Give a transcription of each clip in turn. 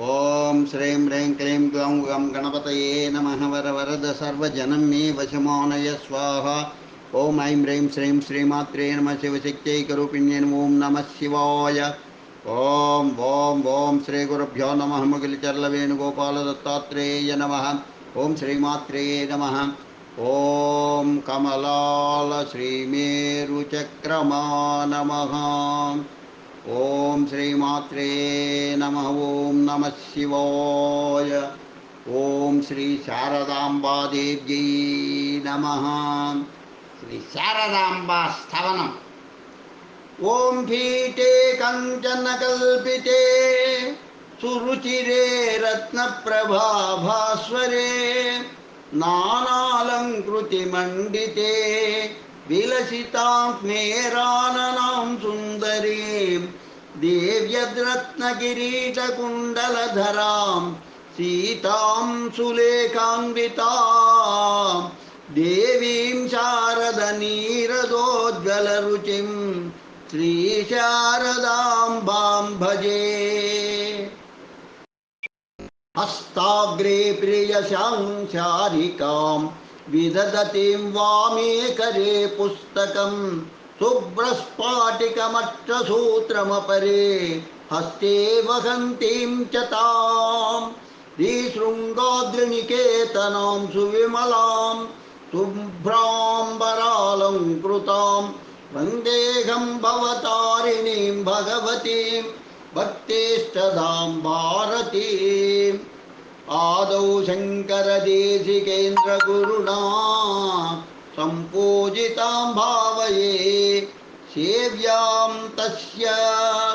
ॐ श्रीं ह्रीं क्लीं ग्लौं गं गणपतये नमः वरवरद सर्वजनं मे वशमानय स्वाहा। ॐ ऐं ह्रीं श्रीं श्रीमात्रे नमः शिवशक्त्यैकरूपिण्ये ॐ नमः शिवाय। ॐ ॐ ॐ श्रीगुरुभ्यो नमः मुगिलिचर्लवेणुगोपालदत्तात्रेय नमः। ॐ श्रीमात्रे नमः। ॐ कमलाल श्रीमेरुचक्रमा नमः ॐ श्रीमात्रे नमः ॐ नमः शिवाय। ॐ श्री शारदाम्बादेव्यै नमः। श्री शारदाम्बा स्तवनम् ॐ पीठे कञ्चनकल्पिते, सुरुचिरे रत्नप्रभाभास्वरे, नानालङ्कृतिमण्डिते, विलसितां स्मेराननां सुन्दरीं देव्यद्रत्नकिरीटकुण्डलधरां सीतां सुलेखान्वितां देवीं शारदनीरदोज्ज्वलरुचिं श्रीशारदाम्बां भजे। हस्ताग्रे प्रियशां शारिकां विदधतीं वामे करे पुस्तकं शुभ्रस्फाटिकमट्टसूत्रमपरे हस्ते वहन्तीं च तां श्रीशृङ्गाद्रिनिकेतनां सुविमलां शुभ्राम्बरालङ्कृतां वन्देहं भवतारिणीं भगवतीं भक्तेष्टदां भारतीम्। आदौ शङ्करदेशिकेन्द्रगुरुणा सम्पूजितां भावये सेव्यां तस्य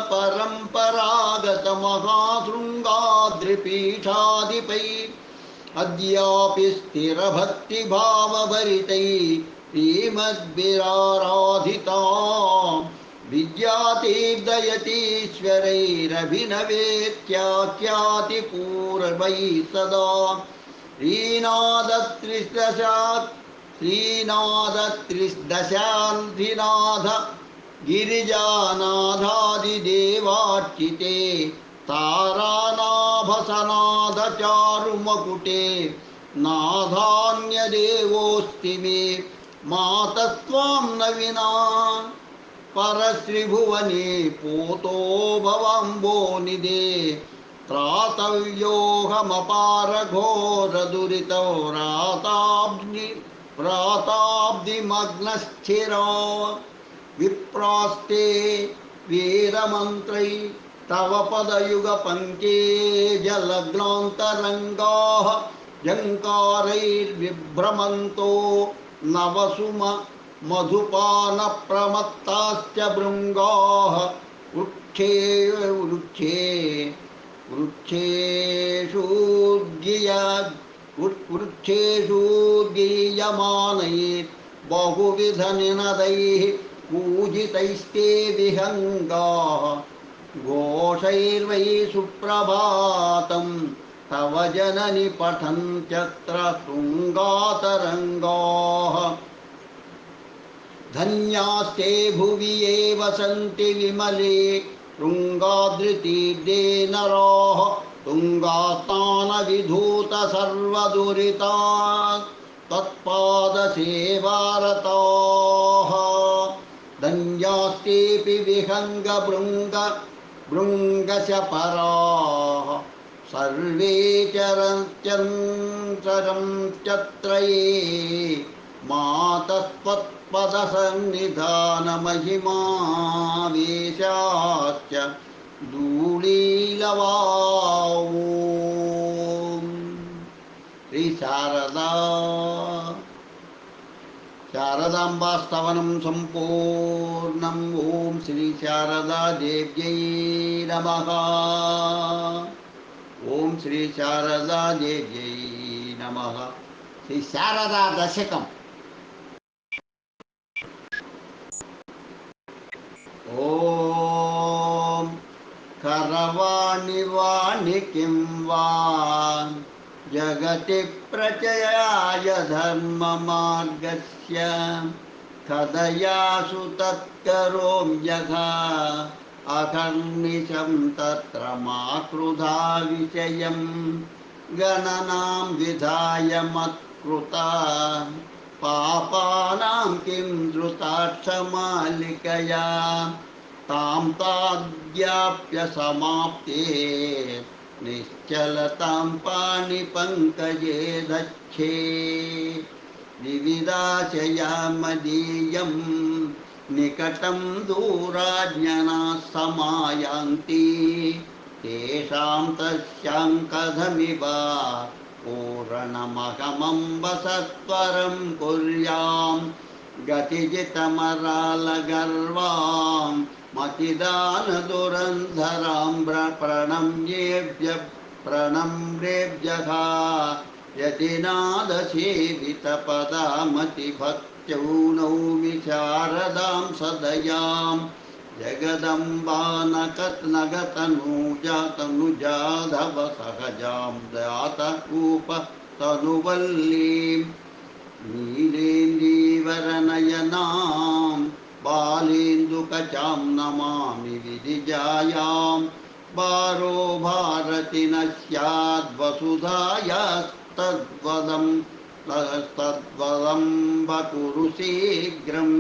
परम्परागतमहाशृङ्गाद्रिपीठाधिपै अद्यापि स्थिरभक्तिभावभरितै श्रीमद्भिराराधिता विद्यातीर्दयतीश्वरैरभिनवेत्याख्यातिपूर्वैः सदा श्रीनादत्रिदशात् श्रीनादत्रिदशान्धिनाथ गिरिजानाथादिदेवार्चिते तारानाभसनाथचारुमकुटे नाथान्यदेवोऽस्ति मे मातस्त्वां न विना। परश्रीभुवने पूतो भवम्बो निधे त्रातव्योऽहमपारघोरदुरितौ राताब्नि प्राताब्धिमग्नश्चिरा विप्रास्ते वीरमन्त्रै तव पदयुगपङ्के जलग्नान्तरङ्गाः जङ्कारैर्विभ्रमन्तो नवसुम मधुपानप्रमत्ताश्च भृङ्गाः। वृक्षे वृक्षे वृक्षेषु वृक्षेषु गीयमानैः बहुविधनिनदैः पूजितैस्ते विहङ्गाः। घोषैर्वै तव जननि पठन्त्यत्र शृङ्गातरङ्गाः। धन्यास्ते भुवि ये वसन्ति विमले शृङ्गाद्रितीर्थे नराः। तुङ्गास्नानविधूतसर्वदुरिता तत्पादसेवारताः। धन्यास्तेऽपि विहङ्गभृङ्ग भृङ्गशपराः सर्वे चरञ्चरं चत्रये मातस्त्वत्पदसन्निधानमहिमा वेशाश्च धूलीलवा श्रीशारदा शारदाम्बास्तवनं सम्पूर्णम् ॐ श्रीशारदादेव्यै नमः। ॐ श्रीशारदादेव्यै नमः। श्रीशारदादशकम् ॐ करवाणि वाणि किं वा? जगति प्रचयाय धर्ममार्गस्य कदयासु तत्करोम्यघ अहर्निशं तत्र मा क्रुधा विषयं, गणनां विधाय मत्कृता। पापानां किं धृताक्षमालिकया तां ताद्याप्य समाप्ते निश्चलतां पाणिपङ्कजे दच्छे विविधाशया मदीयं निकटं दूराज्ञना समायान्ति। तेषां तस्यां कथमिव पूरणमहमम्ब कुर्यां। गतिजितमरालगर्वां मतिदानदुरन्धरां प्रणम्येभ्य प्रणम्रेभ्यः यदि नादसेवितपदामतिभक्त्यौ नौमि शारदां सदयां जगदम्बानकत् नगतनुजातनुजाधव सहजां दातकूप तनुवल्लीं नीलेन्दीवरनयनां बालेन्दुकचां नमामि विधिजायां बारो भारति न स्याद्वसुधायास्तद्वदं तद्वदं बकुरु शीघ्रं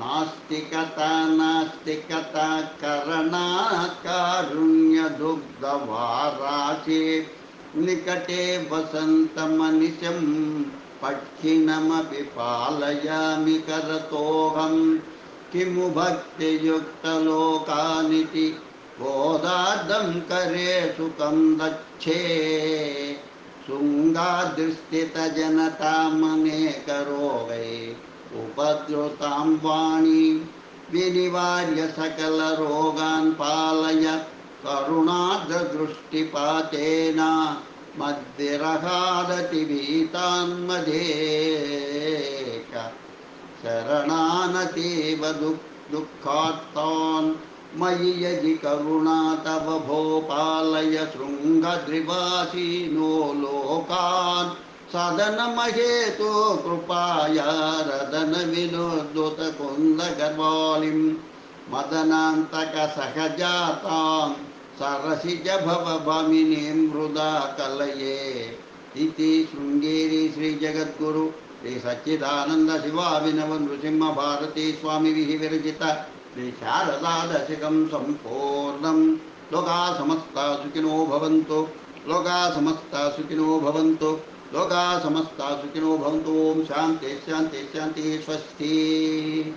नास्तिकता नास्तिकता करणात् कारुण्यदुग्धवाराशे निकटे वसन्तमनिशं पक्षिणमपि पालयामि करतोऽहं किमु भक्तियुक्तलोकानिति गोदादं करे सुखं दच्छे शृङ्गादृष्टितजनतामनेकरोगै उपद्रुतां वाणी विनिवार्य सकलरोगान् पालय करुणार्द्रदृष्टिपातेन मद्विरहादतिभीतान्मधेक शरणानतीव दुः दुःखात्तान् मयि यदि करुणा तव भोपालय शृङ्गद्रिवासीनो लोकान्। सदनमहेतु कृपाया रदन विनोद्युतकुन्दगर्वालिं मदनान्तकसहजातां सरसिज भवभमिनीं मृदा कलये। इति शृङ्गेरी श्रीजगद्गुरु। स्वामिभिः विरचित श्री शारदा दशकं सम्पूर्णं लोका समस्ता सुखिनो भवन्तु। लोका समस्ता सुखिनो भवन्तु। लोका समस्ता सुखिनो भवन्तु। ओम शान्ति शान्ति शान्ति स्वस्ति।